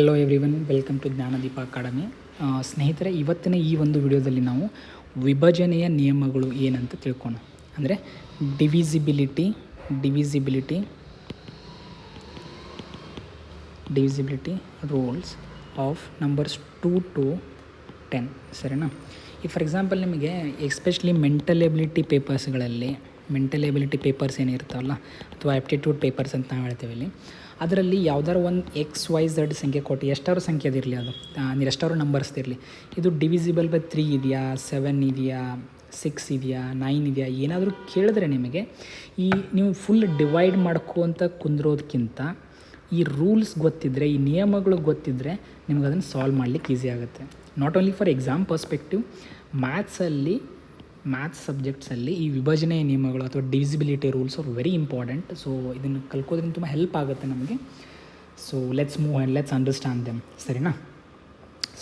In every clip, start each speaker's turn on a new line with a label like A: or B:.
A: Hello everyone welcome to Jnanadeepa academy ಸ್ನೇಹಿತರೆ, ಇವತ್ತಿನ ಈ ಒಂದು ವಿಡಿಯೋದಲ್ಲಿ ನಾವು ವಿಭಜನೆಯ ನಿಯಮಗಳು ಏನಂತ ತಿಳ್ಕೋಣ ಅಂದರೆ divisibility divisibility divisibility rules of numbers two to ten ಸರಿನಾ? ಈ ಫಾರ್ ಎಕ್ಸಾಂಪಲ್ ನಿಮಗೆ ಎಸ್ಪೆಷಲಿ ಮೆಂಟಲ್ ಎಬಿಲಿಟಿ ಪೇಪರ್ಸ್ಗಳಲ್ಲಿ ಮೆಂಟಲ್ ಎಬಿಲಿಟಿ ಪೇಪರ್ಸ್ ಏನಿರ್ತಾವಲ್ಲ ಅಥವಾ ಆ್ಯಪ್ಟಿಟ್ಯೂಡ್ ಪೇಪರ್ಸ್ ಅಂತ ನಾವು ಹೇಳ್ತೀವಿ ಇಲ್ಲಿ. ಅದರಲ್ಲಿ ಯಾವ್ದಾರು ಒಂದು ಎಕ್ಸ್ ವೈ ಝಡ್ ಸಂಖ್ಯೆ ಕೊಟ್ಟು ಎಷ್ಟಾರು ಸಂಖ್ಯೆ ಇರಲಿ ಅದು. ನೀವು ನಂಬರ್ಸ್ ಇರಲಿ. ಇದು ಡಿವಿಸಿಬಲ್ ಬೈ ತ್ರೀ ಇದೆಯಾ ಸೆವೆನ್ ಇದೆಯಾ ಸಿಕ್ಸ್ ಇದೆಯಾ ನೈನ್ ಇದೆಯಾ, ಏನಾದರೂ ಕೇಳಿದ್ರೆ ನಿಮಗೆ ಈ ನೀವು ಫುಲ್ ಡಿವೈಡ್ ಮಾಡ್ಕೋತ ಕುಂದ್ರೋದಕ್ಕಿಂತ ಈ ರೂಲ್ಸ್ ಗೊತ್ತಿದ್ದರೆ ಈ ನಿಯಮಗಳು ಗೊತ್ತಿದ್ದರೆ ನಿಮ್ಗೆ ಅದನ್ನು ಸಾಲ್ವ್ ಮಾಡಲಿಕ್ಕೆ ಈಸಿ ಆಗುತ್ತೆ. Not only for exam perspective ಮ್ಯಾಥ್ಸಲ್ಲಿ maths ಸಬ್ಜೆಕ್ಟ್ಸಲ್ಲಿ ಈ ವಿಭಜನೆ ನಿಯಮಗಳು ಅಥವಾ divisibility rules are very important so ಇದನ್ನು ಕಲ್ಕೋದ್ರಿಂದ ತುಂಬ ಹೆಲ್ಪ್ ಆಗುತ್ತೆ ನಮಗೆ. So let's move and let's understand them ಸರಿನಾ?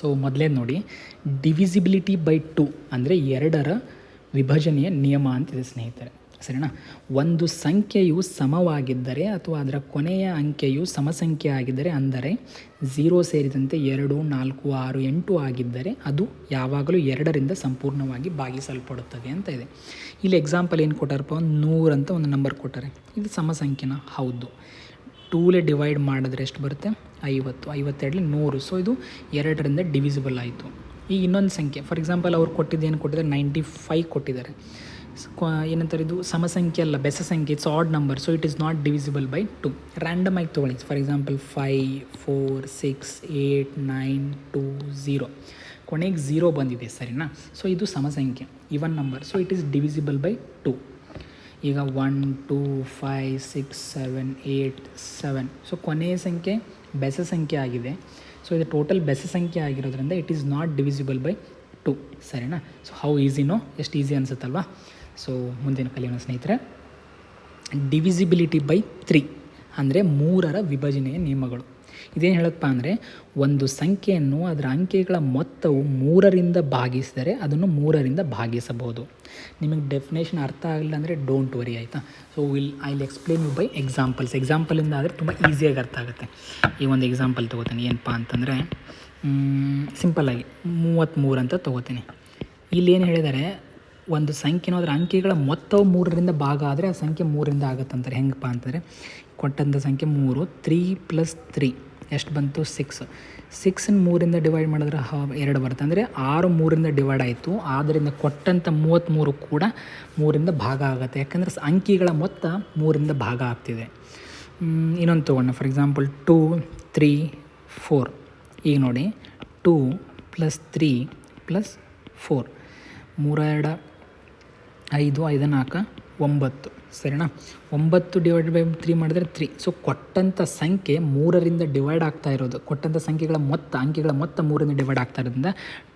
A: ಸೊ ಮೊದಲೇ ನೋಡಿ. ಡಿವಿಸಿಬಿಲಿಟಿ ಬೈ ಟು ಅಂದರೆ ಎರಡರ ವಿಭಜನೆಯ ನಿಯಮ ಅಂತಿದೆ ಸ್ನೇಹಿತರೆ. ಸರಿನಾ? ಒಂದು ಸಂಖ್ಯೆಯು ಸಮವಾಗಿದ್ದರೆ ಅಥವಾ ಅದರ ಕೊನೆಯ ಅಂಕೆಯು ಸಮಸಂಖ್ಯೆ ಆಗಿದ್ದರೆ ಅಂದರೆ ಝೀರೋ ಸೇರಿದಂತೆ ಎರಡು, ನಾಲ್ಕು, ಆರು, ಎಂಟು ಆಗಿದ್ದರೆ ಅದು ಯಾವಾಗಲೂ ಎರಡರಿಂದ ಸಂಪೂರ್ಣವಾಗಿ ಭಾಗಿಸಲ್ಪಡುತ್ತದೆ ಅಂತ ಇದೆ. ಇಲ್ಲಿ ಎಕ್ಸಾಂಪಲ್ ಏನು ಕೊಟ್ಟಾರಪ್ಪ? ಒಂದು ನೂರು ಅಂತ ಒಂದು ನಂಬರ್ ಕೊಟ್ಟಾರೆ. ಇದು ಸಮಸಂಖ್ಯೆನ? ಹೌದು. ಟೂಲೆ ಡಿವೈಡ್ ಮಾಡಿದ್ರೆ ಎಷ್ಟು ಬರುತ್ತೆ? ಐವತ್ತು. ಐವತ್ತೆರಡಲಿ ನೂರು. ಸೊ ಇದು ಎರಡರಿಂದ ಡಿವಿಸಿಬಲ್ ಆಯಿತು. ಈ ಇನ್ನೊಂದು ಸಂಖ್ಯೆ. ಫಾರ್ ಎಕ್ಸಾಂಪಲ್ ಅವ್ರು ಕೊಟ್ಟಿದ್ದು ಏನು ಕೊಟ್ಟಿದ್ದಾರೆ? ನೈಂಟಿ ಫೈವ್ ಕೊಟ್ಟಿದ್ದಾರೆ. ಏನಂತಾರೆ ಇದು ಸಮಸಂಖ್ಯೆ ಅಲ್ಲ ಬೆಸ ಸಂಖ್ಯೆ it's odd number so it is not divisible by two random ಆಗಿ ತೊಗೊಳ್ಳಿ. For example five four six eight nine two zero ಕೊನೆಗೆ ಝೀರೋ ಬಂದಿದೆ, ಸರಿನಾ? ಸೊ ಇದು ಸಮಸಂಖ್ಯೆ even number so it is divisible by two ಈಗ one two five six seven eight seven so ಕೊನೆಯ ಸಂಖ್ಯೆ ಬೆಸ ಸಂಖ್ಯೆ ಆಗಿದೆ. ಸೊ ಇದು ಟೋಟಲ್ ಬೆಸ ಸಂಖ್ಯೆ ಆಗಿರೋದ್ರಿಂದ it is not divisible by two ಸರಿನಾ? ಸೊ ಹೌ ಈಸಿನೋ ಎಷ್ಟು ಈಸಿ ಅನಿಸುತ್ತಲ್ವಾ? ಸೊ ಮುಂದಿನ ಕಲಿಯೋಣ ಸ್ನೇಹಿತರೆ. ಡಿವಿಸಿಬಿಲಿಟಿ ಬೈ ತ್ರೀ ಅಂದರೆ ಮೂರರ ವಿಭಜನೆಯ ನಿಯಮಗಳು. ಇದೇನು ಹೇಳಪ್ಪ ಅಂದರೆ ಒಂದು ಸಂಖ್ಯೆಯನ್ನು ಅದರ ಅಂಕೆಗಳ ಮೊತ್ತವು ಮೂರರಿಂದ ಭಾಗಿಸಿದರೆ ಅದನ್ನು ಮೂರರಿಂದ ಭಾಗಿಸಬಹುದು. ನಿಮಗೆ ಡೆಫಿನೇಷನ್ ಅರ್ಥ ಆಗಲಿಲ್ಲ ಅಂದರೆ ಡೋಂಟ್ ವರಿ ಆಯಿತಾ? So will I will explain you by examples ಎಕ್ಸಾಂಪಲಿಂದ ಆದರೆ ತುಂಬ ಈಸಿಯಾಗಿ ಅರ್ಥ ಆಗುತ್ತೆ. ಈ ಒಂದು ಎಕ್ಸಾಂಪಲ್ ತೊಗೋತೀನಿ. ಏನಪ್ಪ ಅಂತಂದರೆ ಸಿಂಪಲ್ಲಾಗಿ ಮೂವತ್ತ್ಮೂರು ಅಂತ ತೊಗೋತೀನಿ. ಇಲ್ಲಿ ಏನು ಹೇಳಿದ್ದಾರೆ? ಒಂದು ಸಂಖ್ಯೆನೋ ಅದರ ಅಂಕಿಗಳ ಮೊತ್ತವು ಮೂರರಿಂದ ಭಾಗ ಆದರೆ ಆ ಸಂಖ್ಯೆ ಮೂರರಿಂದ ಆಗುತ್ತಂತಾರೆ. ಹೆಂಗಪ್ಪ ಅಂತಂದರೆ ಕೊಟ್ಟಂಥ ಸಂಖ್ಯೆ ಮೂರು ತ್ರೀ ಪ್ಲಸ್ ತ್ರೀ ಎಷ್ಟು ಬಂತು? ಸಿಕ್ಸ್ ಸಿಕ್ಸನ್ನ ಮೂರಿಂದ ಡಿವೈಡ್ ಮಾಡಿದ್ರೆ ಹ, ಎರಡು ಬರುತ್ತೆ. ಅಂದರೆ ಆರು ಮೂರಿಂದ ಡಿವೈಡ್ ಆಯಿತು. ಆದ್ದರಿಂದ ಕೊಟ್ಟಂಥ ಮೂವತ್ತ್ಮೂರು ಕೂಡ ಮೂರಿಂದ ಭಾಗ ಆಗುತ್ತೆ. ಯಾಕಂದರೆ ಅಂಕಿಗಳ ಮೊತ್ತ ಮೂರಿಂದ ಭಾಗ ಆಗ್ತಿದೆ. ಇನ್ನೊಂದು ತೊಗೊಂಡು for example two three four ಈಗ ನೋಡಿ. Two plus three plus four ಮೂರ, ಎರಡು ಐದು ಐದು ನಾಲ್ಕು ಒಂಬತ್ತು. ಸರಿನಾ? ಒಂಬತ್ತು ಡಿವೈಡ್ ಬೈ ತ್ರೀ ಮಾಡಿದ್ರೆ ತ್ರೀ ಸೊ ಕೊಟ್ಟಂಥ ಸಂಖ್ಯೆ ಮೂರರಿಂದ ಡಿವೈಡ್ ಆಗ್ತಾ ಇರೋದು. ಕೊಟ್ಟಂಥ ಸಂಖ್ಯೆಗಳ ಮೊತ್ತ, ಅಂಕಿಗಳ ಮೊತ್ತ ಮೂರರಿಂದ ಡಿವೈಡ್ ಆಗ್ತಾ ಇರೋದ್ರಿಂದ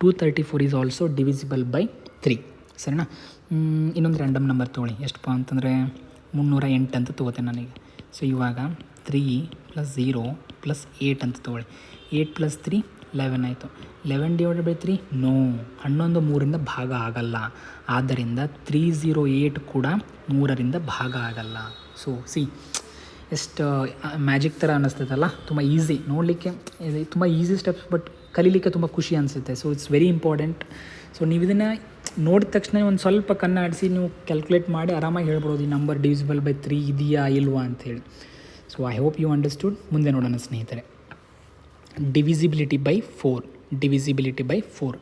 A: two thirty four is also divisible by three ಸರಿನಾ? ಇನ್ನೊಂದು ರ್ಯಾಂಡಮ್ ನಂಬರ್ ತೊಗೊಳ್ಳಿ. ಎಷ್ಟಪ್ಪ ಅಂತಂದರೆ ಮುನ್ನೂರ ಎಂಟು ಅಂತ ತೊಗೋತೇನೆ ನನಗೆ. ಸೊ ಇವಾಗ three plus zero plus eight ಅಂತ ತೊಗೊಳ್ಳಿ. ಏಯ್ಟ್ ಪ್ಲಸ್ ತ್ರೀ ಲೆವೆನ್ ಆಯಿತು. Eleven divided by three no ಹನ್ನೊಂದು ಮೂರಿಂದ ಭಾಗ ಆಗಲ್ಲ. ಆದ್ದರಿಂದ ತ್ರೀ ಝೀರೋ ಏಯ್ಟ್ ಕೂಡ ಮೂರರಿಂದ ಭಾಗ ಆಗಲ್ಲ. ಸೊ ಸಿ ಎಷ್ಟು ಮ್ಯಾಜಿಕ್ ಥರ ಅನ್ನಿಸ್ತೈತಲ್ಲ ತುಂಬ ಈಸಿ ನೋಡಲಿಕ್ಕೆ ತುಂಬ ಈಸಿ ಸ್ಟೆಪ್ಸ್ ಬಟ್ ಕಲೀಲಿಕ್ಕೆ ತುಂಬ ಖುಷಿ ಅನಿಸುತ್ತೆ. So it's very important so ನೀವು ಇದನ್ನು ನೋಡಿದ ತಕ್ಷಣ ಒಂದು ಸ್ವಲ್ಪ ಕನ್ನಡಿಸಿ ನೀವು ಕ್ಯಾಲ್ಕುಲೇಟ್ ಮಾಡಿ ಆರಾಮಾಗಿ ಹೇಳ್ಬೋದು, ಈ ನಂಬರ್ ಡಿವಿಸಿಬಲ್ ಬೈ ತ್ರೀ ಇದೆಯಾ, ಇಲ್ವಾ ಹೇಳಿ. So I hope you understood ಮುಂದೆ ನೋಡೋಣ ಸ್ನೇಹಿತರೆ. Divisibility by four divisibility by four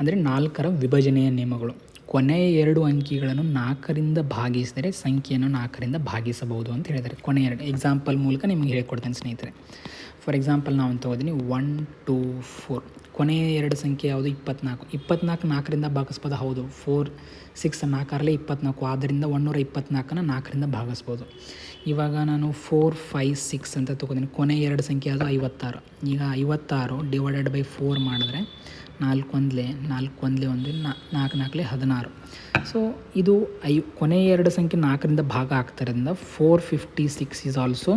A: ಅಂದರೆ ನಾಲ್ಕರ ವಿಭಜನೆಯ ನಿಯಮಗಳು. ಕೊನೆಯ ಎರಡು ಅಂಕಿಗಳನ್ನು ನಾಲ್ಕರಿಂದ ಭಾಗಿಸಿದರೆ ಸಂಖ್ಯೆಯನ್ನು ನಾಲ್ಕರಿಂದ ಭಾಗಿಸಬಹುದು ಅಂತ ಹೇಳಿದ್ದಾರೆ. ಕೊನೆಯ ಎರಡು. ಎಕ್ಸಾಂಪಲ್ ಮೂಲಕ ನಿಮಗೆ ಹೇಳ್ಕೊಡ್ತೇನೆ ಸ್ನೇಹಿತರೆ. ಫಾರ್ ಎಕ್ಸಾಂಪಲ್ ನಾವು ತೊಗೋತೀನಿ ಒನ್ ಟೂ ಫೋರ್ ಕೊನೆಯ ಎರಡು ಸಂಖ್ಯೆ ಯಾವುದು? ಇಪ್ಪತ್ನಾಲ್ಕು. ಇಪ್ಪತ್ನಾಲ್ಕು ನಾಲ್ಕರಿಂದ ಭಾಗಿಸ್ಬೋದು. ಹೌದು. ಫೋರ್ ಸಿಕ್ಸ್ ನಾಲ್ಕರಲ್ಲೇ ಇಪ್ಪತ್ನಾಲ್ಕು. ಆದ್ದರಿಂದ ಒನ್ನೂರ ಇಪ್ಪತ್ನಾಲ್ಕನ್ನ ನಾಲ್ಕರಿಂದ ಭಾಗಿಸ್ಬೋದು. ಇವಾಗ ನಾನು ಫೋರ್ ಫೈವ್ ಸಿಕ್ಸ್ ಅಂತ ತೊಗೋತೀನಿ. ಕೊನೆ ಎರಡು ಸಂಖ್ಯೆ ಅದು ಐವತ್ತಾರು. ಈಗ ಐವತ್ತಾರು ಡಿವೈಡೆಡ್ ಬೈ ಫೋರ್ ಮಾಡಿದ್ರೆ ನಾಲ್ಕು ಒಂದಲೇ ನಾಲ್ಕು ಒಂದಲೇ ಒಂದು ನಾಲ್ಕು ನಾಲ್ಕಲೇ ಹದಿನಾರು. ಸೊ ಇದು ಐ ಕೊನೆಯ ಎರಡು ಸಂಖ್ಯೆ ನಾಲ್ಕರಿಂದ ಭಾಗ ಆಗ್ತಾರಿಂದ four fifty six is also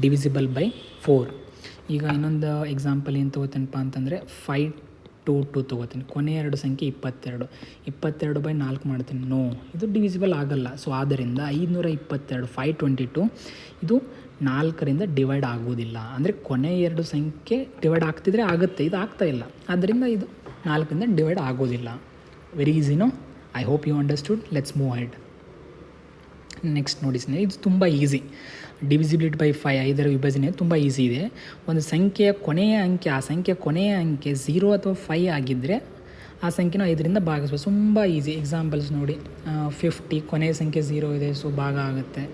A: divisible by four ಈಗ ಇನ್ನೊಂದು ಎಕ್ಸಾಂಪಲ್ ಏನು ತೊಗೋತೀನಪ್ಪ ಅಂತಂದರೆ ಫೈವ್ ಟು ಟು ತೊಗೋತೀನಿ. ಕೊನೆ ಎರಡು ಸಂಖ್ಯೆ ಇಪ್ಪತ್ತೆರಡು. ಇಪ್ಪತ್ತೆರಡು ಬೈ ನಾಲ್ಕು ಮಾಡ್ತೀನಿ. ನೋ ಇದು ಡಿವಿಸಿಬಲ್ ಆಗಲ್ಲ. ಸೊ ಆದ್ದರಿಂದ ಐದುನೂರ ಇಪ್ಪತ್ತೆರಡು ಫೈವ್ ಟ್ವೆಂಟಿ ಟು ಇದು ನಾಲ್ಕರಿಂದ ಡಿವೈಡ್ ಆಗೋದಿಲ್ಲ ಅಂದರೆ ಕೊನೆ ಎರಡು ಸಂಖ್ಯೆ ಡಿವೈಡ್ ಆಗ್ತಿದ್ರೆ ಆಗುತ್ತೆ. ಇದು ಆಗ್ತಾ ಇಲ್ಲ. ಆದ್ದರಿಂದ ಇದು ನಾಲ್ಕರಿಂದ ಡಿವೈಡ್ ಆಗೋದಿಲ್ಲ very ಈಸಿನೋ I hope you understood let's move ahead next ನೋಡಿ ಸ್ನೇಹಿತರೆ ಇದು ತುಂಬ ಈಸಿ ಡಿವಿಸಿಬಿಲಿಟಿ ಬೈ ಫೈ ಐದರ ವಿಭಜನೆ ತುಂಬ ಈಸಿ ಇದೆ. ಒಂದು ಸಂಖ್ಯೆಯ ಕೊನೆಯ ಅಂಕೆ, ಆ ಸಂಖ್ಯೆಯ ಕೊನೆಯ ಅಂಕೆ ಝೀರೋ ಅಥವಾ ಫೈ ಆಗಿದ್ದರೆ ಆ ಸಂಖ್ಯೆನ ಐದರಿಂದ ಭಾಗಿಸ್ಬೋದು ತುಂಬ ಈಸಿ ಎಕ್ಸಾಂಪಲ್ಸ್ ನೋಡಿ. ಫಿಫ್ಟಿ ಕೊನೆಯ ಸಂಖ್ಯೆ ಝೀರೋ ಇದೆ ಸೊ ಭಾಗ ಆಗುತ್ತೆ.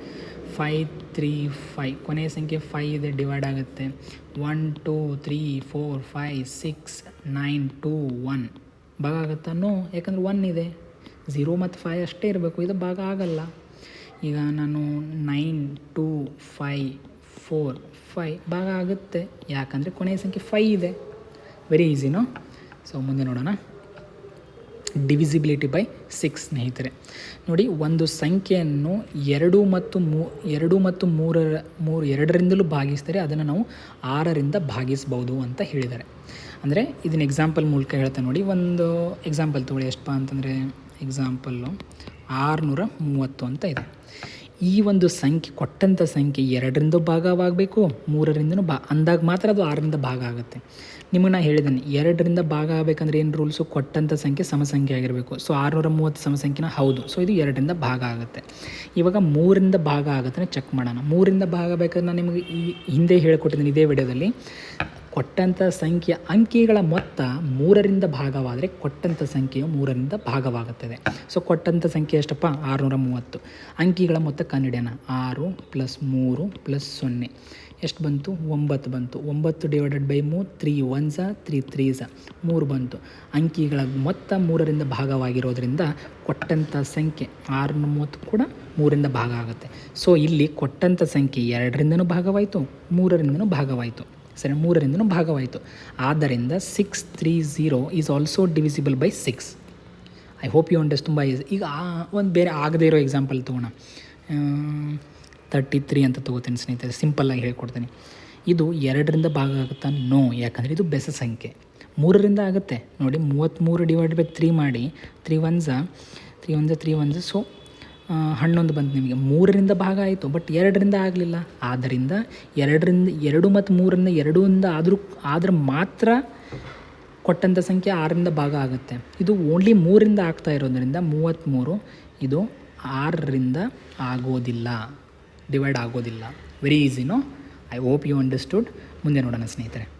A: ಫೈ ತ್ರೀ ಫೈ ಕೊನೆಯ ಸಂಖ್ಯೆ ಫೈ ಇದೆ ಡಿವೈಡ್ ಆಗುತ್ತೆ. One two three four five six nine two one ಭಾಗ ಆಗುತ್ತಾ? ನೋ ಯಾಕಂದ್ರೆ ಒನ್ ಇದೆ. ಝೀರೋ ಮತ್ತು ಫೈ ಅಷ್ಟೇ ಇರಬೇಕು, ಇದು ಭಾಗ ಆಗಲ್ಲ. ಈಗ ನಾನು nine two five four five ಭಾಗ ಆಗುತ್ತೆ. ಯಾಕಂದರೆ ಕೊನೆಯ ಸಂಖ್ಯೆ ಫೈ ಇದೆ. ವೆರಿ ಈಸಿನೋ ಸೊ ಮುಂದೆ ನೋಡೋಣ. ಡಿವಿಸಿಬಿಲಿಟಿ ಬೈ ಸಿಕ್ಸ್ ಸ್ನೇಹಿತರೆ. ನೋಡಿ, ಒಂದು ಸಂಖ್ಯೆಯನ್ನು ಎರಡು ಮತ್ತು ಮೂ, ಎರಡು ಮತ್ತು ಮೂರರ, ಮೂರು, ಎರಡರಿಂದಲೂ ಭಾಗಿಸಿದರೆ ಅದನ್ನು ನಾವು ಆರರಿಂದ ಭಾಗಿಸ್ಬೋದು ಅಂತ ಹೇಳಿದ್ದಾರೆ. ಅಂದರೆ, ಇದನ್ನ ಎಕ್ಸಾಂಪಲ್ ಮೂಲಕ ಹೇಳ್ತಾ ನೋಡಿ. ಒಂದು ಎಕ್ಸಾಂಪಲ್ ತೊಗೊಳ್ಳಿ ಎಷ್ಟಪ್ಪ ಅಂತಂದರೆ ಎಕ್ಸಾಂಪಲ್ಲು ಆರುನೂರ ಮೂವತ್ತು ಅಂತ ಇದೆ. ಈ ಒಂದು ಸಂಖ್ಯೆ ಕೊಟ್ಟಂಥ ಸಂಖ್ಯೆ ಎರಡರಿಂದ ಭಾಗವಾಗಬೇಕು, ಮೂರರಿಂದನೂ ಬಾ ಅಂದಾಗ ಮಾತ್ರ ಅದು ಆರರಿಂದ ಭಾಗ ಆಗುತ್ತೆ. ನಿಮಗೆ ನಾನು ಹೇಳಿದ್ದೇನೆ, ಎರಡರಿಂದ ಭಾಗ ಆಗಬೇಕಂದ್ರೆ ಏನು ರೂಲ್ಸು ಕೊಟ್ಟಂಥ ಸಂಖ್ಯೆ ಸಮಸಂಖ್ಯೆ ಆಗಿರಬೇಕು. ಸೊ ಆರುನೂರ ಮೂವತ್ತು ಸಮಸಂಖ್ಯೆನ ಹೌದು. ಸೊ ಇದು ಎರಡರಿಂದ ಭಾಗ ಆಗುತ್ತೆ. ಇವಾಗ ಮೂರಿಂದ ಭಾಗ ಆಗುತ್ತೆ ಚೆಕ್ ಮಾಡೋಣ. ಮೂರಿಂದ ಭಾಗ ಆಗಬೇಕಂದ್ರೆ ನಾನು ನಿಮಗೆ ಈ ಹಿಂದೆ ಹೇಳಿಕೊಟ್ಟಿದ್ದೀನಿ ಇದೇ ವಿಡಿಯೋದಲ್ಲಿ. ಕೊಟ್ಟಂಥ ಸಂಖ್ಯೆ ಅಂಕಿಗಳ ಮೊತ್ತ ಮೂರರಿಂದ ಭಾಗವಾದರೆ ಕೊಟ್ಟಂಥ ಸಂಖ್ಯೆಯು ಮೂರರಿಂದ ಭಾಗವಾಗುತ್ತದೆ. ಸೊ ಕೊಟ್ಟಂಥ ಸಂಖ್ಯೆ ಎಷ್ಟಪ್ಪ? ಆರುನೂರ ಮೂವತ್ತು ಅಂಕಿಗಳ ಮೊತ್ತ ಕನ್ನಡಿಯನ ಆರು ಪ್ಲಸ್ ಮೂರು ಪ್ಲಸ್ ಸೊನ್ನೆ. ಎಷ್ಟು ಬಂತು? ಒಂಬತ್ತು ಬಂತು. ಒಂಬತ್ತು ಡಿವೈಡೆಡ್ ಬೈ ಮೂರು, ತ್ರೀ ಒನ್ ಝ ತ್ರೀ ತ್ರೀ ಝ ಮೂರು ಬಂತು. ಅಂಕಿಗಳ ಮೊತ್ತ ಮೂರರಿಂದ ಭಾಗವಾಗಿರೋದ್ರಿಂದ ಕೊಟ್ಟಂಥ ಸಂಖ್ಯೆ ಆರುನೂರ ಮೂವತ್ತು ಕೂಡ ಮೂರಿಂದ ಭಾಗ ಆಗುತ್ತೆ. ಸೊ ಇಲ್ಲಿ ಕೊಟ್ಟಂಥ ಸಂಖ್ಯೆ ಎರಡರಿಂದನೂ ಭಾಗವಾಯಿತು, ಮೂರರಿಂದನೂ ಭಾಗವಾಯಿತು. ಸರಿ, ಮೂರರಿಂದನೂ ಭಾಗವಾಯಿತು. ಆದ್ದರಿಂದ six three zero is also divisible by six I hope you understood ತುಂಬ ಈಸಿ ಈಗ ಒಂದು ಬೇರೆ ಆಗದೇ ಇರೋ ಎಕ್ಸಾಂಪಲ್ ತೊಗೋಣ. ತರ್ಟಿ ತ್ರೀ ಅಂತ ತೊಗೋತೀನಿ ಸ್ನೇಹಿತರೆ ಸಿಂಪಲ್ಲಾಗಿ ಹೇಳ್ಕೊಡ್ತೀನಿ. ಇದು ಎರಡರಿಂದ ಭಾಗ ಆಗುತ್ತಾ? ನೋ ಯಾಕಂದರೆ ಇದು ಬೆಸ ಸಂಖ್ಯೆ. ಮೂರರಿಂದ ಆಗುತ್ತೆ. ನೋಡಿ ಮೂವತ್ತ್ಮೂರು ಡಿವೈಡ್ ಬೈ ತ್ರೀ ಮಾಡಿ three ones three ones three ones so ಹನ್ನೊಂದು ಬಂತು ನಿಮಗೆ. ಮೂರರಿಂದ ಭಾಗ ಆಯಿತು ಬಟ್ ಎರಡರಿಂದ ಆಗಲಿಲ್ಲ. ಆದ್ದರಿಂದ ಎರಡರಿಂದ, ಎರಡು ಮತ್ತು ಮೂರರಿಂದ ಎರಡರಿಂದ ಆದರೂ, ಆದ್ರೆ ಮಾತ್ರ ಕೊಟ್ಟಂಥ ಸಂಖ್ಯೆ ಆರರಿಂದ ಭಾಗ ಆಗುತ್ತೆ. ಇದು ಓನ್ಲಿ ಮೂರರಿಂದ ಆಗ್ತಾ ಇರೋದರಿಂದ ಮೂವತ್ತ್ಮೂರು ಇದು ಆರರಿಂದ ಆಗೋದಿಲ್ಲ. ಡಿವೈಡ್ ಆಗೋದಿಲ್ಲ. Very ಈಸಿನೋ I hope you understood ಮುಂದೆ ನೋಡೋಣ ಸ್ನೇಹಿತರೆ.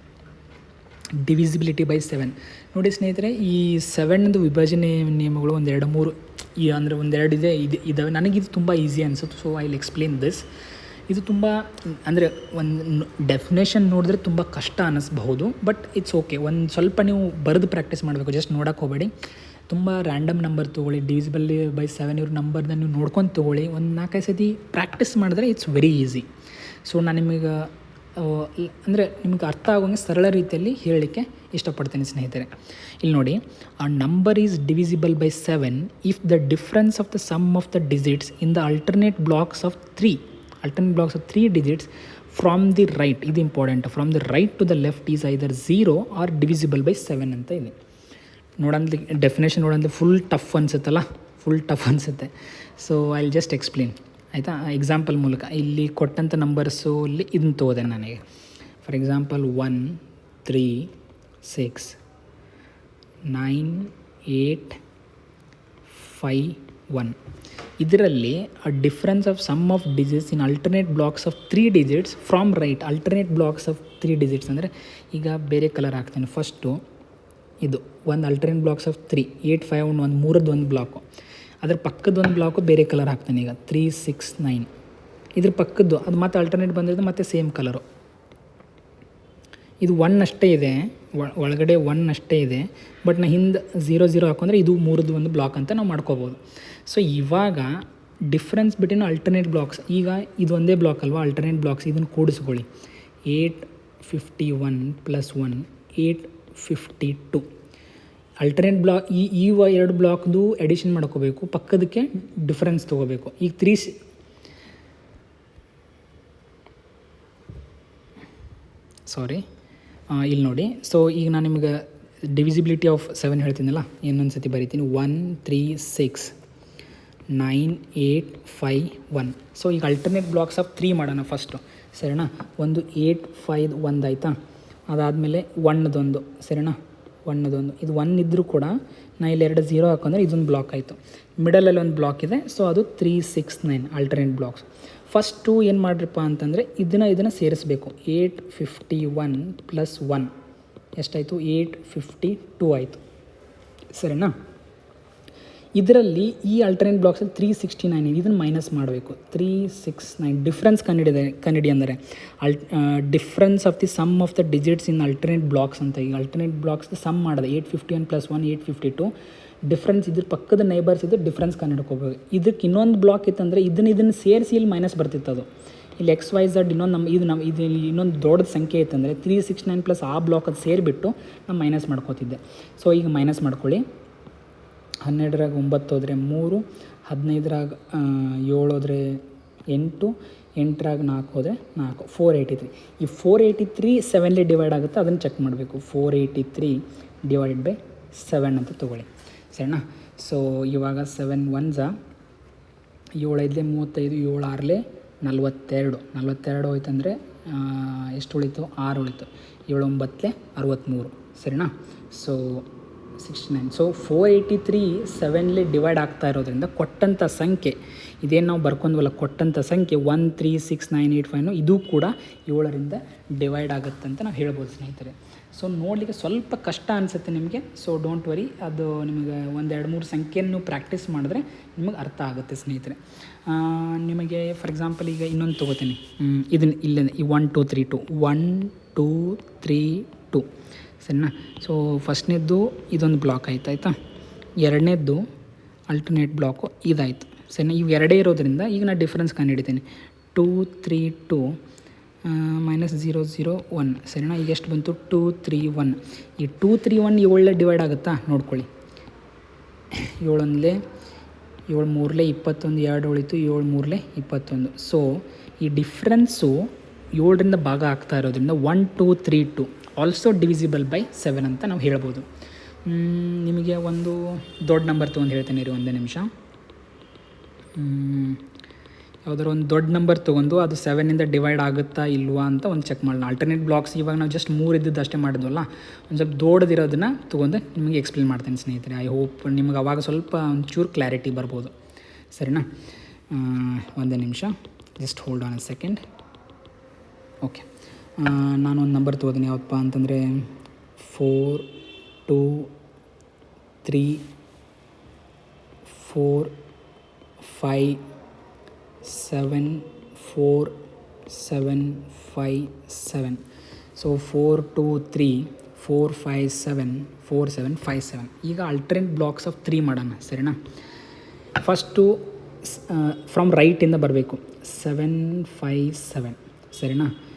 A: ಡಿವಿಸಿಬಿಲಿಟಿ ಬೈ ಸೆವೆನ್ ನೋಡಿ ಸ್ನೇಹಿತರೆ, ಈ ಸೆವೆನ್ದು ವಿಭಜನೆ ನಿಯಮಗಳು ಒಂದೆರಡು ಮೂರು, ಈ ಅಂದರೆ ಒಂದೆರಡು ಇದೆ, ಇದು ಇದ್ದಾವೆ ನನಗಿದು ತುಂಬ ಈಸಿ ಅನಿಸುತ್ತೆ so I will explain this ಇದು ತುಂಬ, ಅಂದರೆ ಒಂದು ಡೆಫಿನೇಷನ್ ನೋಡಿದ್ರೆ ತುಂಬ ಕಷ್ಟ ಅನ್ನಿಸ್ಬಹುದು ಬಟ್ ಇಟ್ಸ್ ಓಕೆ ಒಂದು ಸ್ವಲ್ಪ ನೀವು ಬರೆದು ಪ್ರಾಕ್ಟೀಸ್ ಮಾಡಬೇಕು ಜಸ್ಟ್ ನೋಡೋಕೆ ಹೋಗಬೇಡಿ. ತುಂಬ ರ್ಯಾಂಡಮ್ ನಂಬರ್ ತೊಗೊಳ್ಳಿ ಡಿವಿಸಿಬಲ್ ಬೈ ಸೆವೆನ್ ಇವ್ರ ನಂಬರ್ನ ನೀವು ನೋಡ್ಕೊಂಡು ತೊಗೊಳ್ಳಿ. ಒಂದು ನಾಲ್ಕೈದು ಸತಿ ಪ್ರಾಕ್ಟೀಸ್ ಮಾಡಿದ್ರೆ ಇಟ್ಸ್ ವೆರಿ ಈಸಿ ಸೊ ನಾನು ನಿಮಗೆ ಅಂದರೆ ನಿಮಗೆ ಅರ್ಥ ಆಗೋಂಗೆ ಸರಳ ರೀತಿಯಲ್ಲಿ ಹೇಳಲಿಕ್ಕೆ ಇಷ್ಟಪಡ್ತೀನಿ ಸ್ನೇಹಿತರೆ. ಇಲ್ಲಿ ನೋಡಿ ಆ number is divisible by seven if the difference of the sum of the digits in the alternate blocks of three alternate blocks of three digits from the right ಇದು important from the right to the left is either zero or divisible by seven ಅಂತ ಇದೆ. ನೋಡಂದ್ರೆ definition ನೋಡಂದ್ರೆ full tough ಅನಿಸುತ್ತಲ್ಲ? Full tough ಅನಿಸುತ್ತೆ. So I just explain ಆಯಿತಾ? Example ಮೂಲಕ. ಇಲ್ಲಿ ಕೊಟ್ಟಂಥ ನಂಬರ್ಸು ಅಲ್ಲಿ ಇದನ್ನು ತೋದೆ ನನಗೆ. For example one three six nine eight five one ಇದರಲ್ಲಿ difference of sum of digits in alternate blocks of three digits from right alternate blocks of three digits ಅಂದರೆ ಈಗ ಬೇರೆ ಕಲರ್ ಹಾಕ್ತೇನೆ. ಫಸ್ಟು ಇದು. ಒಂದು alternate blocks of three eight five one ಒಂದು, ಮೂರದ್ದು ಒಂದು ಬ್ಲಾಕು ಅದ್ರ ಪಕ್ಕದ ಒಂದು ಬ್ಲಾಕು ಬೇರೆ ಕಲರ್ ಹಾಕ್ತಾನೆ ಈಗ. ತ್ರೀ ಸಿಕ್ಸ್ ನೈನ್ ಇದ್ರ ಪಕ್ಕದ್ದು, ಅದು ಮತ್ತೆ ಅಲ್ಟರ್ನೇಟ್ ಬಂದಿರೋದು ಮತ್ತೆ ಸೇಮ್ ಕಲರು ಇದು ಒನ್ ಅಷ್ಟೇ ಇದೆ. ಒಳಗಡೆ ಒನ್ ಅಷ್ಟೇ ಇದೆ. ಬಟ್ ನಾ ಹಿಂದೆ ಝೀರೋ ಝೀರೋ ಹಾಕೊಂಡ್ರೆ ಇದು ಮೂರದ್ದು ಒಂದು ಬ್ಲಾಕ್ ಅಂತ ನಾವು ಮಾಡ್ಕೋಬೋದು. ಸೊ ಇವಾಗ ಡಿಫ್ರೆನ್ಸ್ ಬಿಟ್ವೀನ್ ಅಲ್ಟರ್ನೇಟ್ ಬ್ಲಾಕ್ಸ್ ಈಗ ಇದು ಒಂದೇ ಬ್ಲಾಕ್ ಅಲ್ವಾ? ಅಲ್ಟರ್ನೇಟ್ ಬ್ಲಾಕ್ಸ್ ಇದನ್ನು ಕೂಡಿಸ್ಕೊಳ್ಳಿ. Eight fifty one plus one eight fifty two alternate block ಈ ಈ ಎರಡು ಬ್ಲಾಕ್ದು ಎಡಿಷನ್ ಮಾಡ್ಕೋಬೇಕು, ಪಕ್ಕದಕ್ಕೆ ಡಿಫ್ರೆನ್ಸ್ ತೊಗೋಬೇಕು. ಈಗ ತ್ರೀ ಸಾರಿ ಇಲ್ಲಿ ನೋಡಿ. ಸೊ ಈಗ ನಾನು ನಿಮಗೆ ಡಿವಿಸಿಬಿಲಿಟಿ ಆಫ್ ಸೆವೆನ್ ಹೇಳ್ತೀನಲ್ಲ, ಇನ್ನೊಂದು ಸತಿ ಬರಿತೀನಿ. One three six nine eight five one so ಈಗ ಅಲ್ಟರ್ನೇಟ್ ಬ್ಲಾಕ್ಸ್ ಆಫ್ ತ್ರೀ ಮಾಡೋಣ ಫಸ್ಟು ಸರಿನಾ? ಒಂದು ಏಯ್ಟ್ ಫೈವ್ ಒಂದು ಆಯಿತಾ? ಅದಾದಮೇಲೆ ಒನ್ನದೊಂದು ಸರಿನಾ? ಒನ್ನದೊಂದು ಇದು ಒನ್ ಇದ್ದರೂ ಕೂಡ ನಾ ಇಲ್ಲಿ ಎರಡು ಝೀರೋ ಹಾಕೊಂಡ್ರೆ ಇದೊಂದು ಬ್ಲಾಕ್ ಆಯಿತು. ಮಿಡಲಲ್ಲಿ ಒಂದು ಬ್ಲಾಕ್ ಇದೆ. ಸೊ ಅದು three six nine alternate blocks to ಏನು ಮಾಡ್ರಪ್ಪ ಅಂತಂದರೆ ಇದನ್ನು ಇದನ್ನು ಸೇರಿಸ್ಬೇಕು. Eight fifty one plus one ಎಷ್ಟಾಯಿತು? ಏಯ್ಟ್ ಫಿಫ್ಟಿ ಟೂ ಆಯಿತು. ಸರಿನಾ? ಇದರಲ್ಲಿ ಈ ಅಲ್ಟರ್ನೇಟ್ ಬ್ಲಾಕ್ಸಲ್ಲಿ ತ್ರೀ ಸಿಕ್ಸ್ಟಿ ನೈನ್ ಇದೆ. ಇದನ್ನು ಮೈನಸ್ ಮಾಡಬೇಕು. ತ್ರೀ ಸಿಕ್ಸ್ ನೈನ್ ಡಿಫ್ರೆನ್ಸ್ ಕನ್ನಡಿದೆ ಕನ್ನಡಿ ಅಂದರೆ, all difference of the sum of the digits in alternate blocks ಅಂತ. ಈಗ ಅಲ್ಟರ್ನೇಟ್ ಬ್ಲಾಕ್ಸ್ ಸಮ್ ಮಾಡಿದೆ eight fifty one plus one eight fifty two difference ಇದ್ರ ಪಕ್ಕದ ನೈಬರ್ಸ್ ಇದ್ದು ಡಿಫ್ರೆನ್ಸ್ ಕಂಡುಹಿಡ್ಕೋಬೇಕು ಇದಕ್ಕೆ ಇನ್ನೊಂದು ಬ್ಲಾಕ್ ಇತ್ತಂದರೆ ಇದನ್ನು ಇದನ್ನು ಸೇರಿಸಿ ಇಲ್ಲಿ ಮೈನಸ್ ಬರ್ತಿತ್ತು ಅದು. ಇಲ್ಲಿ ಎಕ್ಸ್ ವೈ ಝಡ್ ಇನ್ನೊಂದು ನಮ್ಮ ಇದು ನಮ್ಮ ಇದು ಇನ್ನೊಂದು ದೊಡ್ಡ ಸಂಖ್ಯೆ ಇತ್ತಂದರೆ ತ್ರೀ ಸಿಕ್ಸ್ ನೈನ್ ಪ್ಲಸ್ ಆ ಬ್ಲಾಕ್ ಅದು ಸೇರಿಬಿಟ್ಟು ನಾನು ಮೈನಸ್ ಮಾಡ್ಕೋತಿದ್ದೆ. ಸೊ ಈಗ ಮೈನಸ್ ಮಾಡ್ಕೊಳ್ಳಿ. ಹನ್ನೆರಡರಾಗ ಒಂಬತ್ತು ಹೋದರೆ ಮೂರು, ಹದಿನೈದರಾಗ ಏಳು ಹೋದರೆ ಎಂಟು, ಎಂಟರಾಗ ನಾಲ್ಕು ಹೋದರೆ ನಾಲ್ಕು, ಫೋರ್ ಏಯ್ಟಿ ತ್ರೀ. ಈ ಫೋರ್ ಏಯ್ಟಿ ತ್ರೀ ಸೆವೆನ್ಲಿ ಡಿವೈಡ್ ಆಗುತ್ತೆ, ಅದನ್ನು ಚೆಕ್ ಮಾಡಬೇಕು. Four eighty three divided by seven ಅಂತ ತೊಗೊಳ್ಳಿ. ಸರಿನಾ? ಸೊ ಇವಾಗ ಸೆವೆನ್ ಒನ್ಸ, ಏಳೈದಲೇ ಮೂವತ್ತೈದು ಏಳು ಆರಲೇ ನಲ್ವತ್ತೆರಡು. ನಲ್ವತ್ತೆರಡು ಹೋಯ್ತಂದರೆ ಎಷ್ಟು ಉಳಿತು? ಆರು ಉಳಿತು. ಏಳು ಒಂಬತ್ತಲೆ ಅರವತ್ತ್ಮೂರು ಸರಿನಾ? So sixty nine so four eighty three ಸೆವೆನ್ಲಿ divide ಆಗ್ತಾ ಇರೋದ್ರಿಂದ ಕೊಟ್ಟಂಥ ಸಂಖ್ಯೆ, ಇದೇನು ನಾವು ಬರ್ಕೊಂಡ್ವಲ್ಲ ಕೊಟ್ಟಂಥ ಸಂಖ್ಯೆ one three six nine eight ಫೈವ್ನು ಇದು ಕೂಡ ಏಳರಿಂದ ಡಿವೈಡ್ ಆಗುತ್ತೆ ಅಂತ ನಾವು ಹೇಳ್ಬೋದು ಸ್ನೇಹಿತರೆ. ಸೊ ನೋಡಲಿಕ್ಕೆ ಸ್ವಲ್ಪ ಕಷ್ಟ ಅನಿಸುತ್ತೆ ನಿಮಗೆ. ಸೊ ಡೋಂಟ್ ವರಿ ಅದು ನಿಮಗೆ ಒಂದು ಎರಡು ಮೂರು ಸಂಖ್ಯೆಯನ್ನು ಪ್ರಾಕ್ಟೀಸ್ ಮಾಡಿದ್ರೆ ನಿಮಗೆ ಅರ್ಥ ಆಗುತ್ತೆ ಸ್ನೇಹಿತರೆ. ನಿಮಗೆ ಫಾರ್ ಎಕ್ಸಾಂಪಲ್ ಈಗ ಇನ್ನೊಂದು ತೊಗೋತೀನಿ. ಇದನ್ನು ಇಲ್ಲೇ, ಈ one two three two one two three two ಸರಿನಾ ಸೊ ಫಸ್ಟ್ನೇದ್ದು ಇದೊಂದು ಬ್ಲಾಕ್ ಆಯ್ತು, ಆಯಿತಾ? ಎರಡನೇದ್ದು ಅಲ್ಟರ್ನೇಟ್ ಬ್ಲಾಕು ಇದಾಯಿತು. ಸರಿನಾ ಇವು ಎರಡೇ ಇರೋದ್ರಿಂದ ಈಗ ನಾನು difference ಕಂಡುಹಿಡಿತೀನಿ. Two three two minus zero zero one ಸರಿನಾ ಈಗ ಎಷ್ಟು ಬಂತು? ಟೂ ತ್ರೀ ಒನ್ ಈ ಟೂ ತ್ರೀ ಒನ್ ಏಳೇ ಡಿವೈಡ್ ಆಗುತ್ತಾ? ನೋಡ್ಕೊಳ್ಳಿ. ಏಳೊಂದಲೇ, ಏಳು ಮೂರಲೇ ಇಪ್ಪತ್ತೊಂದು, ಎರಡು ಉಳಿತು, ಏಳು ಮೂರಲೇ ಇಪ್ಪತ್ತೊಂದು. ಸೊ ಈ ಡಿಫ್ರೆನ್ಸು ಏಳರಿಂದ ಭಾಗ ಆಗ್ತಾ ಇರೋದ್ರಿಂದ one two three two also divisible by seven ಅಂತ ನಾವು ಹೇಳ್ಬೋದು. ನಿಮಗೆ ಒಂದು ದೊಡ್ಡ ನಂಬರ್ ತೊಗೊಂಡು ಹೇಳ್ತೇನೆ ರೀ ಒಂದೇ ನಿಮಿಷ. ಯಾವ್ದಾರು ಒಂದು ದೊಡ್ಡ ನಂಬರ್ ತೊಗೊಂಡು ಅದು ಸೆವೆನಿಂದ ಡಿವೈಡ್ ಆಗುತ್ತಾ ಇಲ್ವಾ ಅಂತ ಒಂದು ಚೆಕ್ ಮಾಡೋಣ. ಆಲ್ಟರ್ನೇಟ್ ಬ್ಲಾಕ್ಸ್ ಇವಾಗ ನಾವು ಜಸ್ಟ್ ಮೂರು ಇದ್ದಿದ್ದು ಅಷ್ಟೇ ಮಾಡಿದ್ವಲ್ಲ, ಒಂದು ಸ್ವಲ್ಪ ದೊಡ್ಡದಿರೋದನ್ನ ತೊಗೊಂಡು ನಿಮಗೆ ಎಕ್ಸ್ಪ್ಲೇನ್ ಮಾಡ್ತೇನೆ ಸ್ನೇಹಿತರೆ. ಐ ಹೋಪ್ ನಿಮಗೆ ಅವಾಗ ಸ್ವಲ್ಪ ಒಂಚೂರು ಕ್ಲಾರಿಟಿ ಬರ್ಬೋದು. ಸರಿನಾ? ಒಂದೇ ನಿಮಿಷ. Just hold on a second okay ನಾನು ಒಂದು ನಂಬರ್ ತೊಗೋತೀನಿ ಯಾವಪ್ಪ ಅಂತಂದರೆ four two three four five seven four seven five seven so four two three four five seven four seven five seven ಈಗ ಅಲ್ಟ್ರೆಂಟ್ ಬ್ಲಾಕ್ಸ್ ಆಫ್ ತ್ರೀ ಮಾಡೋಣ, ಸರಿನಾ? First from ರೈಟಿಂದ ಬರಬೇಕು. Seven five seven ಸರಿನಾ?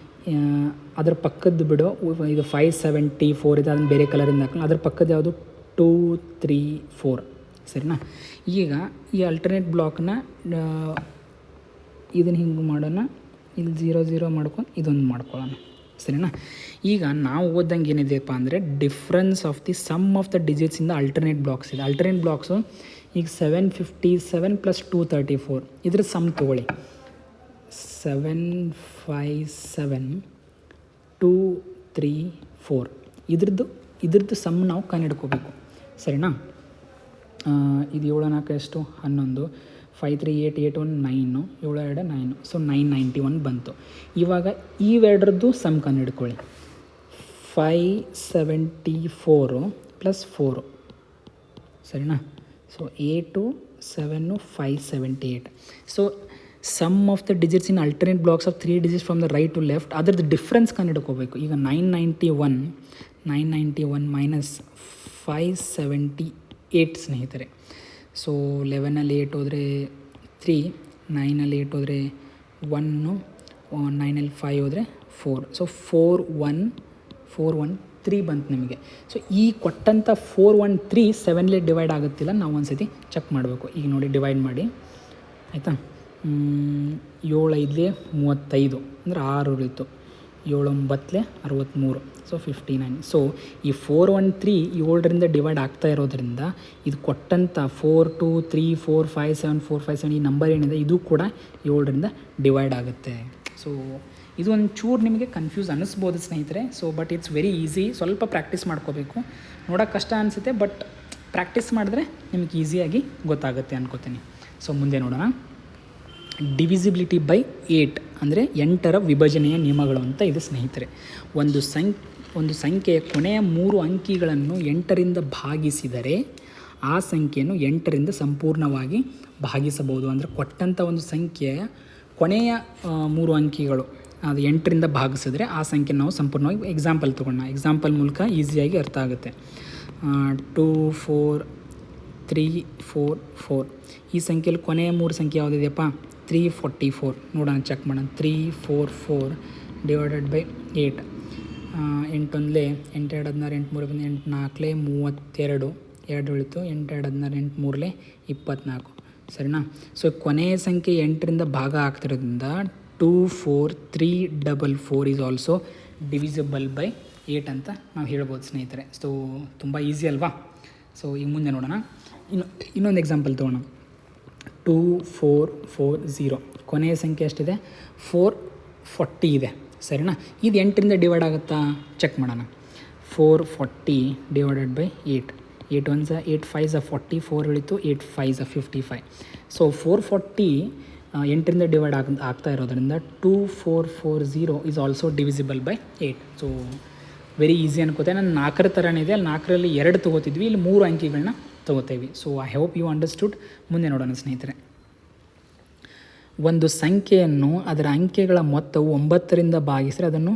A: ಅದ್ರ ಪಕ್ಕದ್ದು ಬಿಡು. ಇದು ಫೈವ್ ಸೆವೆಂಟಿ ಫೋರ್ ಇದೆ, ಅದನ್ನು ಬೇರೆ ಕಲರಿಂದ ಹಾಕೋಣ ಅದ್ರ ಪಕ್ಕದ ಯಾವುದು? ಟೂ ತ್ರೀ ಫೋರ್ ಸರಿನಾ? ಈಗ ಈ ಅಲ್ಟರ್ನೇಟ್ ಬ್ಲಾಕ್ನ ಇದನ್ನು ಹಿಂಗೆ ಮಾಡೋಣ. ಇಲ್ಲಿ ಝೀರೋ ಝೀರೋ ಮಾಡ್ಕೊಂಡು ಇದೊಂದು ಮಾಡ್ಕೊಳ್ಳೋಣ. ಸರಿನಾ? ಈಗ ನಾವು ಓದಂಗೆ ಏನಿದೆಯಪ್ಪ ಅಂದರೆ difference of the sum of the digits ಇಂದ ಅಲ್ಟರ್ನೇಟ್ ಬ್ಲಾಕ್ಸ್ ಇದೆ. ಅಲ್ಟರ್ನೇಟ್ ಬ್ಲಾಕ್ಸು ಈಗ seven fifty seven plus two thirty four ಇದ್ರ ಸಮ್ ತೊಗೊಳ್ಳಿ. Seven five seven two three four ಇದ್ರದ್ದು ಇದ್ರದ್ದು ಸಮ್ ನಾವು ಕಂಡುಹಿಡ್ಕೋಬೇಕು. ಸರಿನಾ? ಇದು ಏಳು ನಾಲ್ಕು ಎಷ್ಟು? ಹನ್ನೊಂದು. Five three eight eight one nine ಏಳು ಎರಡು nine so nine ninety one ಬಂತು. ಇವಾಗ ಇವೆರಡರದ್ದು ಸಮ್ ಕಂಡು ಹಿಡ್ಕೊಳ್ಳಿ five seventy four plus four ಸರಿನಾ? So eight seven five seventy eight so sum of the digits in alternate blocks of three digits from the right to left ಅದ್ರದ್ದು difference ಕಂಡುಹಿಡ್ಕೋಬೇಕು ಈಗ nine ninety one nine ninety one minus five seventy eight ಸ್ನೇಹಿತರೆ so ಲೆವೆನಲ್ಲಿ eight ಹೋದರೆ three ನೈನಲ್ಲಿ eight ಹೋದರೆ one ನೈನಲ್ಲಿ five ಹೋದರೆ four so four one four one three ಬಂತು ನಿಮಗೆ. ಸೊ ಈ ಕೊಟ್ಟಂಥ ಫೋರ್ ಒನ್ ತ್ರೀ ಸೆವೆನ್ಲಿ ಡಿವೈಡ್ ಆಗುತ್ತಿಲ್ಲ. ನಾವು ಒಂದು ಸತಿ ಚೆಕ್ ಮಾಡಬೇಕು. ಈಗ ನೋಡಿ ಡಿವೈಡ್ ಮಾಡಿ. ಆಯಿತಾ? ಏಳು ಐದಲೇ ಮೂವತ್ತೈದು, ಅಂದರೆ ಆರು ಉಳಿತು ಏಳೊಂಬತ್ತಲೆ ಅರವತ್ತ್ಮೂರು ಸೊ ಫಿಫ್ಟಿ ನೈನ್ ಸೊ ಈ ಫೋರ್ ಒನ್ ತ್ರೀ ಏಳರಿಂದ ಡಿವೈಡ್ ಆಗ್ತಾ ಇರೋದ್ರಿಂದ ಇದು ಕೊಟ್ಟಂಥ four two three four five seven four five seven ಈ ನಂಬರ್ ಏನಿದೆ, ಇದು ಕೂಡ ಏಳರಿಂದ ಡಿವೈಡ್ ಆಗುತ್ತೆ. ಸೊ ಇದು ಒಂದು ಚೂರು ನಿಮಗೆ ಕನ್ಫ್ಯೂಸ್ ಅನ್ನಿಸ್ಬೋದು ಸ್ನೇಹಿತರೆ. So but it's very easy ಸ್ವಲ್ಪ ಪ್ರಾಕ್ಟೀಸ್ ಮಾಡ್ಕೋಬೇಕು. ನೋಡೋಕ್ಕೆ ಕಷ್ಟ ಅನಿಸುತ್ತೆ ಬಟ್ ಪ್ರಾಕ್ಟೀಸ್ ಮಾಡಿದ್ರೆ ನಿಮಗೆ ಈಸಿಯಾಗಿ ಗೊತ್ತಾಗುತ್ತೆ ಅನ್ಕೋತೀನಿ. ಸೊ ಮುಂದೆ ನೋಡೋಣ. ಡಿವಿಸಿಬಿಲಿಟಿ ಬೈ ಏಟ್ ಅಂದರೆ ಎಂಟರ ವಿಭಜನೆಯ ನಿಯಮಗಳು ಅಂತ ಇದು ಸ್ನೇಹಿತರೆ. ಒಂದು ಸಂಖ್ಯೆ ಒಂದು ಸಂಖ್ಯೆಯ ಕೊನೆಯ ಮೂರು ಅಂಕಿಗಳನ್ನು ಎಂಟರಿಂದ ಭಾಗಿಸಿದರೆ ಆ ಸಂಖ್ಯೆಯನ್ನು ಎಂಟರಿಂದ ಸಂಪೂರ್ಣವಾಗಿ ಭಾಗಿಸಬಹುದು. ಅಂದರೆ ಕೊಟ್ಟಂಥ ಒಂದು ಸಂಖ್ಯೆಯ ಕೊನೆಯ ಮೂರು ಅಂಕಿಗಳು ಅದು ಎಂಟರಿಂದ ಭಾಗಿಸಿದ್ರೆ ಆ ಸಂಖ್ಯೆ ನಾವು ಸಂಪೂರ್ಣವಾಗಿ ಎಕ್ಸಾಂಪಲ್ ತೊಗೊಳ್ಳೋಣ ಎಕ್ಸಾಂಪಲ್ ಮೂಲಕ ಈಸಿಯಾಗಿ ಅರ್ಥ ಆಗುತ್ತೆ. Two four three four four ಈ ಸಂಖ್ಯೆಯಲ್ಲಿ ಕೊನೆಯ ಮೂರು ಸಂಖ್ಯೆ ಯಾವುದಿದೆಯಪ್ಪ? ತ್ರೀ ಫೋರ್ಟಿ ಫೋರ್ ನೋಡೋಣ ಚೆಕ್ ಮಾಡೋಣ. Three four four divided by eight ಎಂಟೊಂದಲೇ, ಎಂಟು ಎರಡು ಹದಿನಾರು, ಎಂಟು ಮೂರು ಬಂದು ಎಂಟು ನಾಲ್ಕಲೇ, ಮೂವತ್ತೆರಡು. ಎರಡು ಉಳಿತು, ಎಂಟು ಎರಡು ಹದಿನಾರು, ಎಂಟು ಮೂರಲೇ ಇಪ್ಪತ್ತ್ನಾಲ್ಕು ಸರಿನಾ? ಸೊ ಕೊನೆಯ ಸಂಖ್ಯೆ ಎಂಟರಿಂದ ಭಾಗ ಆಗ್ತಿರೋದ್ರಿಂದ two four three double four is also divisible by eight ಅಂತ ನಾವು ಹೇಳ್ಬೋದು ಸ್ನೇಹಿತರೆ. ಸೊ ತುಂಬ ಈಸಿ ಅಲ್ವಾ? ಸೊ ಈಗ ಮುಂದೆ ನೋಡೋಣ. ಇನ್ನು, ಇನ್ನೊಂದು ಎಕ್ಸಾಂಪಲ್ ತೊಗೊಳ್ಳೋಣ ಟೂ ಫೋರ್ ಫೋರ್ ಝೀರೋ ಕೊನೆಯ ಸಂಖ್ಯೆ ಎಷ್ಟಿದೆ? ಫೋರ್ ಫೋರ್ಟಿ ಇದೆ. ಸರಿನಾ? ಇದು ಎಂಟರಿಂದ ಡಿವೈಡ್ ಆಗುತ್ತಾ? ಚೆಕ್ ಮಾಡೋಣ. Four forty divided by eight eight one are eight five are forty four ಇಳಿತು eight five are fifty five so four forty ಎಂಟರಿಂದ ಡಿವೈಡ್ ಆಗ, ಆಗ್ತಾ ಇರೋದರಿಂದ two four four zero is also divisible by eight so very easy ಅನ್ಕೋತೆ. ನಾನು ನಾಲ್ಕರ ಥರನೇ ಇದೆ. ಅಲ್ಲಿ ನಾಲ್ಕರಲ್ಲಿ ಎರಡು ತೊಗೋತಿದ್ವಿ. ಇಲ್ಲಿ ಮೂರು ಅಂಕಿಗಳನ್ನ ತೊಗೋತೇವೆ. So I hope you understood ಮುಂದೆ ನೋಡೋಣ ಸ್ನೇಹಿತರೆ. ಒಂದು ಸಂಖ್ಯೆಯನ್ನು ಅದರ ಅಂಕೆಗಳ ಮೊತ್ತವು ಒಂಬತ್ತರಿಂದ ಭಾಗಿಸಿದ್ರೆ ಅದನ್ನು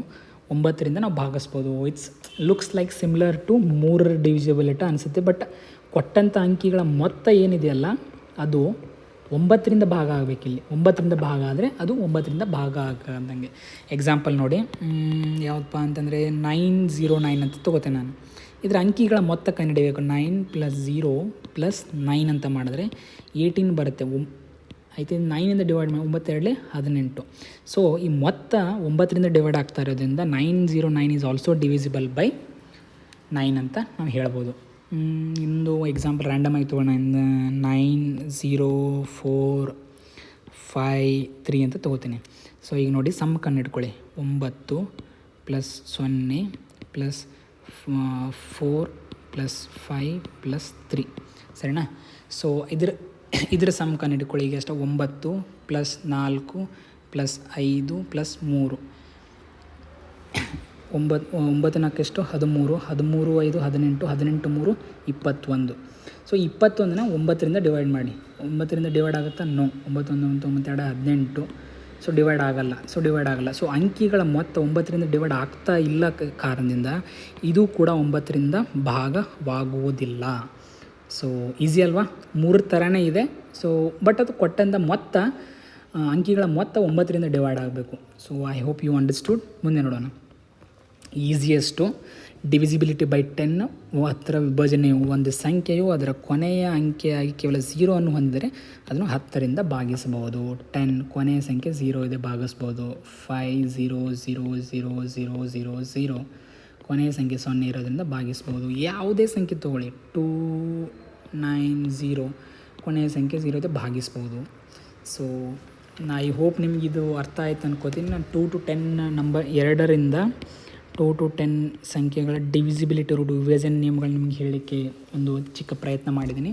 A: ಒಂಬತ್ತರಿಂದ ನಾವು ಭಾಗಿಸ್ಬೋದು. It's looks like similar to ಮೂರರ ಡಿವಿಸಿಬಿಲಿಟ ಅನಿಸುತ್ತೆ ಬಟ್ ಕೊಟ್ಟಂಥ ಅಂಕಿಗಳ ಮೊತ್ತ ಏನಿದೆಯಲ್ಲ, ಅದು ಒಂಬತ್ತರಿಂದ ಭಾಗ ಆಗಬೇಕಿಲ್ಲಿ ಒಂಬತ್ತರಿಂದ ಭಾಗ ಆದರೆ ಅದು ಒಂಬತ್ತರಿಂದ ಭಾಗ ಆಗಂದಂಗೆ ಎಕ್ಸಾಂಪಲ್ ನೋಡಿ. ಯಾವುದಪ್ಪ ಅಂತಂದರೆ ನೈನ್ ಝೀರೋ ನೈನ್ ಅಂತ ತೊಗೋತೇನೆ ನಾನು. ಇದರ ಅಂಕಿಗಳ ಮೊತ್ತ ಕಂಡುಹಿಡಿಯಬೇಕು nine plus zero plus nine ಅಂತ ಮಾಡಿದ್ರೆ ಏಯ್ಟೀನ್ ಬರುತ್ತೆ. ಒಂ- ಐತೆ ನೈನಿಂದ ಡಿವೈಡ್ ಮಾಡಿ ಒಂಬತ್ತೆರಡಲೆ ಹದಿನೆಂಟು. ಸೊ ಈ ಮೊತ್ತ ಒಂಬತ್ತರಿಂದ ಡಿವೈಡ್ ಆಗ್ತಾ ಇರೋದ್ರಿಂದ nine zero nine is also divisible by nine ಅಂತ ನಾವು ಹೇಳ್ಬೋದು. ಇನ್ನೊಂದು ಎಕ್ಸಾಂಪಲ್ ರ್ಯಾಂಡಮ್ ಆಗಿ ತೊಗೊಳ್ಳೋಣ nine zero four five three ಅಂತ ತೊಗೋತೀನಿ. ಸೊ ಈಗ ನೋಡಿ ಸಮ್ ಕಣ್ಣು ಇಟ್ಕೊಳ್ಳಿ ಒಂಬತ್ತು ಪ್ಲಸ್ ಸೊನ್ನೆ plus four plus five plus three ಸರಿನಾ? ಸೊ ಇದ್ರ ಇದ್ರ ಸಮ್ ಕಣ್ಣು ಇಟ್ಕೊಳ್ಳಿ ಈಗ ಎಷ್ಟು ಒಂಬತ್ತು ಪ್ಲಸ್ ನಾಲ್ಕು ಪ್ಲಸ್ ಐದು ಪ್ಲಸ್ ಮೂರು. ಒಂಬತ್ತು ಒಂಬತ್ತು ನಾಲ್ಕೆಷ್ಟು ಹದಿಮೂರು. ಹದಿಮೂರು ಐದು, ಹದಿನೆಂಟು ಹದಿನೆಂಟು ಮೂರು, ಇಪ್ಪತ್ತೊಂದು. ಸೊ ಇಪ್ಪತ್ತೊಂದನ್ನ ಒಂಬತ್ತರಿಂದ ಡಿವೈಡ್ ಮಾಡಿ. ಒಂಬತ್ತರಿಂದ ಡಿವೈಡ್ ಆಗುತ್ತಾ? ನೋ ಒಂಬತ್ತೊಂದು, ಒಂಬತ್ತು, ಒಂಬತ್ತೆರಡು, ಹದಿನೆಂಟು. ಸೊ ಡಿವೈಡ್ ಆಗಲ್ಲ. ಸೊ ಡಿವೈಡ್ ಆಗಲ್ಲ. ಸೊ ಅಂಕಿಗಳ ಮೊತ್ತ ಒಂಬತ್ತರಿಂದ ಡಿವೈಡ್ ಆಗ್ತಾ ಇಲ್ಲ ಕಾರಣದಿಂದ ಇದು ಕೂಡ ಒಂಬತ್ತರಿಂದ ಭಾಗವಾಗುವುದಿಲ್ಲ. ಸೊ ಈಸಿ ಅಲ್ವಾ? ಮೂರು ಥರನೇ ಇದೆ. ಸೊ ಬಟ್ ಅದು ಕೊಟ್ಟಂಥ ಮೊತ್ತ ಅಂಕಿಗಳ ಮೊತ್ತ ಒಂಬತ್ತರಿಂದ ಡಿವೈಡ್ ಆಗಬೇಕು. So I hope you understood ಮುಂದೆ ನೋಡೋಣ. ಈಸಿಯೆಸ್ಟು ಡಿವಿಸಿಬಿಲಿಟಿ ಬೈ ಟೆನ್ ಹತ್ತರ ವಿಭಜನೆಯು ಒಂದು ಸಂಖ್ಯೆಯು ಅದರ ಕೊನೆಯ ಅಂಕೆಯಾಗಿ ಕೇವಲ ಝೀರೋ ಅನ್ನು ಹೊಂದಿದರೆ ಅದನ್ನು ಹತ್ತರಿಂದ ಭಾಗಿಸಬಹುದು. ಟೆನ್ ಕೊನೆಯ ಸಂಖ್ಯೆ ಝೀರೋ ಇದೆ ಭಾಗಿಸ್ಬೋದು five zero zero zero zero zero zero ಕೊನೆಯ ಸಂಖ್ಯೆ ಸೊನ್ನೆ ಇರೋದರಿಂದ ಭಾಗಿಸ್ಬೋದು ಯಾವುದೇ ಸಂಖ್ಯೆ ತೊಗೊಳ್ಳಿ. ಟೂ ನೈನ್ ಝೀರೋ ಕೊನೆಯ ಸಂಖ್ಯೆ ಝೀರೋ ಇದೆ ಭಾಗಿಸ್ಬೋದು ಸೊ ನಾ ಐ ಹೋಪ್ ನಿಮಗಿದು ಅರ್ಥ ಆಯ್ತು ಅನ್ಕೋತೀನಿ. ನಾನು ಟೂ ಟು ಟೆನ್ ನಂಬರ್ ಎರಡರಿಂದ ಟೂ ಟು ಟೆನ್ ಸಂಖ್ಯೆಗಳ ಡಿವಿಸಿಬಿಲಿಟಿ ರೂಢ ವಿಭಜನೆ ನಿಯಮಗಳು ನಿಮಗೆ ಹೇಳಲಿಕ್ಕೆ ಒಂದು ಚಿಕ್ಕ ಪ್ರಯತ್ನ ಮಾಡಿದ್ದೀನಿ.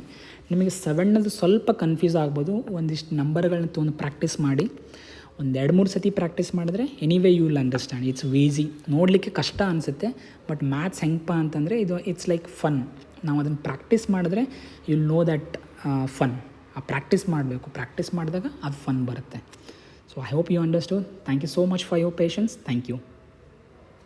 A: ನಿಮಗೆ ಸೆವೆನ್ನದು ಸ್ವಲ್ಪ ಕನ್ಫ್ಯೂಸ್ ಆಗ್ಬೋದು. ಒಂದಿಷ್ಟು ನಂಬರ್ಗಳನ್ನ ತೊಗೊಂಡು ಪ್ರಾಕ್ಟೀಸ್ ಮಾಡಿ. ಒಂದು ಎರಡು ಮೂರು ಸತಿ ಪ್ರಾಕ್ಟೀಸ್ ಮಾಡಿದ್ರೆ anyway you will understand it's easy ನೋಡಲಿಕ್ಕೆ ಕಷ್ಟ ಅನಿಸುತ್ತೆ. ಬಟ್ ಮ್ಯಾಥ್ಸ್ ಹೆಂಗಪ್ಪ ಅಂತಂದರೆ ಇದು ಇಟ್ಸ್ ಲೈಕ್ ಫನ್ ನಾವು ಅದನ್ನು ಪ್ರಾಕ್ಟೀಸ್ ಮಾಡಿದ್ರೆ ವಿಲ್ ನೋ ದ್ಯಾಟ್ ಫನ್ ಆ ಪ್ರಾಕ್ಟೀಸ್ ಮಾಡಬೇಕು. ಪ್ರಾಕ್ಟೀಸ್ ಮಾಡಿದಾಗ ಅದು ಫನ್ ಬರುತ್ತೆ. So I hope you understood thank you so much for your patience thank you